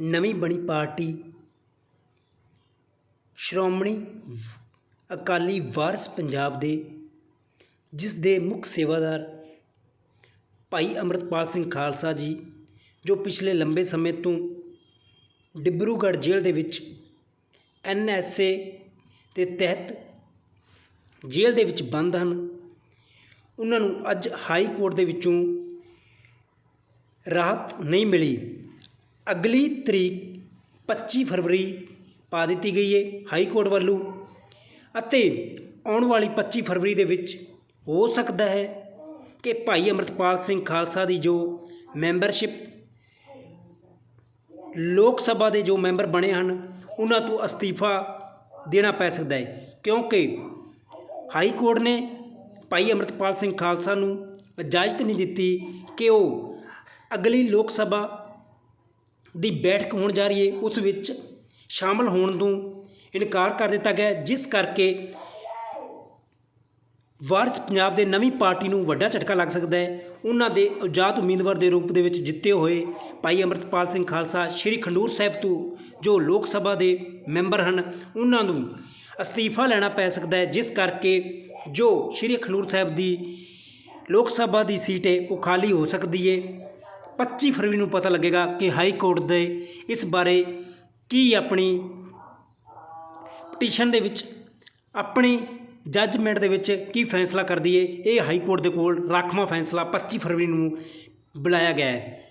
ਨਵੀਂ ਬਣੀ ਪਾਰਟੀ ਸ਼੍ਰੋਮਣੀ ਅਕਾਲੀ ਵਾਰਸ ਪੰਜਾਬ ਦੇ, ਜਿਸ ਦੇ ਮੁੱਖ ਸੇਵਾਦਾਰ ਭਾਈ ਅੰਮ੍ਰਿਤਪਾਲ ਸਿੰਘ ਖਾਲਸਾ ਜੀ, ਜੋ ਪਿਛਲੇ ਲੰਬੇ ਸਮੇਂ ਤੋਂ ਡਿਬਰੂਗੜ੍ਹ ਜੇਲ੍ਹ ਦੇ ਵਿੱਚ ਐਨ ਐਸ ਏ ਦੇ ਤਹਿਤ ਜੇਲ੍ਹ ਦੇ ਵਿੱਚ ਬੰਦ ਹਨ। ਉਹਨਾਂ ਨੂੰ ਅੱਜ ਹਾਈ ਕੋਰਟ ਦੇ ਵਿੱਚੋਂ ਰਾਹਤ ਨਹੀਂ ਮਿਲੀ। ਅਗਲੀ ਤਰੀਕ 25 ਫਰਵਰੀ ਪਾ ਦਿੱਤੀ ਗਈ ਹੈ ਹਾਈ ਕੋਰਟ ਵੱਲੋਂ ਅਤੇ ਆਉਣ ਵਾਲੀ 25 ਫਰਵਰੀ ਦੇ ਵਿੱਚ ਹੋ ਸਕਦਾ ਹੈ ਕਿ ਭਾਈ ਅੰਮ੍ਰਿਤਪਾਲ ਸਿੰਘ ਖਾਲਸਾ ਦੀ ਜੋ ਮੈਂਬਰਸ਼ਿਪ ਲੋਕ ਸਭਾ ਦੇ ਜੋ ਮੈਂਬਰ ਬਣੇ ਹਨ, ਉਹਨਾਂ ਤੋਂ ਅਸਤੀਫਾ ਦੇਣਾ ਪੈ ਸਕਦਾ ਹੈ। ਕਿਉਂਕਿ ਹਾਈ ਕੋਰਟ ਨੇ ਭਾਈ ਅੰਮ੍ਰਿਤਪਾਲ ਸਿੰਘ ਖਾਲਸਾ ਨੂੰ ਇਜਾਜ਼ਤ ਨਹੀਂ ਦਿੱਤੀ ਕਿ ਉਹ ਅਗਲੀ ਲੋਕ ਸਭਾ ਦੀ ਬੈਠਕ ਹੋਣ ਜਾ ਰਹੀ ਹੈ, ਉਸ ਵਿੱਚ ਸ਼ਾਮਲ ਹੋਣ ਤੋਂ ਇਨਕਾਰ ਕਰ ਦਿੱਤਾ ਗਿਆ ਜਿਸ ਕਰਕੇ ਵਾਰਸ ਪੰਜਾਬ ਦੇ ਨਵੀਂ ਪਾਰਟੀ ਨੂੰ ਵੱਡਾ ਝਟਕਾ ਲੱਗ ਸਕਦਾ ਹੈ। ਉਹਨਾਂ ਦੇ ਆਜ਼ਾਦ ਉਮੀਦਵਾਰ ਦੇ ਰੂਪ ਦੇ ਵਿੱਚ ਜਿੱਤੇ ਹੋਏ ਭਾਈ ਅੰਮ੍ਰਿਤਪਾਲ ਸਿੰਘ ਖਾਲਸਾ, ਸ਼੍ਰੀ ਖੰਡੂਰ ਸਾਹਿਬ ਤੋਂ ਜੋ ਲੋਕ ਸਭਾ ਦੇ ਮੈਂਬਰ ਹਨ, ਉਹਨਾਂ ਨੂੰ ਅਸਤੀਫਾ ਲੈਣਾ ਪੈ ਸਕਦਾ ਹੈ, ਜਿਸ ਕਰਕੇ ਜੋ ਸ਼੍ਰੀ ਖੰਡੂਰ ਸਾਹਿਬ ਦੀ ਲੋਕ ਸਭਾ ਦੀ ਸੀਟ ਹੈ, ਉਹ ਖਾਲੀ ਹੋ ਸਕਦੀ ਹੈ। 25 ਫਰਵਰੀ ਨੂੰ ਪਤਾ ਲੱਗੇਗਾ ਕਿ ਹਾਈ ਕੋਰਟ ਦੇ ਇਸ ਬਾਰੇ ਕੀ ਆਪਣੀ ਪਟੀਸ਼ਨ ਦੇ ਵਿੱਚ, ਆਪਣੀ ਜੱਜਮੈਂਟ ਦੇ ਵਿੱਚ ਕੀ ਫੈਸਲਾ ਕਰਦੀ ਹੈ ਇਹ ਹਾਈ ਕੋਰਟ ਦੇ ਕੋਲ ਰਾਖਵਾਂ ਫੈਸਲਾ 25 ਫਰਵਰੀ ਨੂੰ ਬੁਲਾਇਆ ਗਿਆ ਹੈ।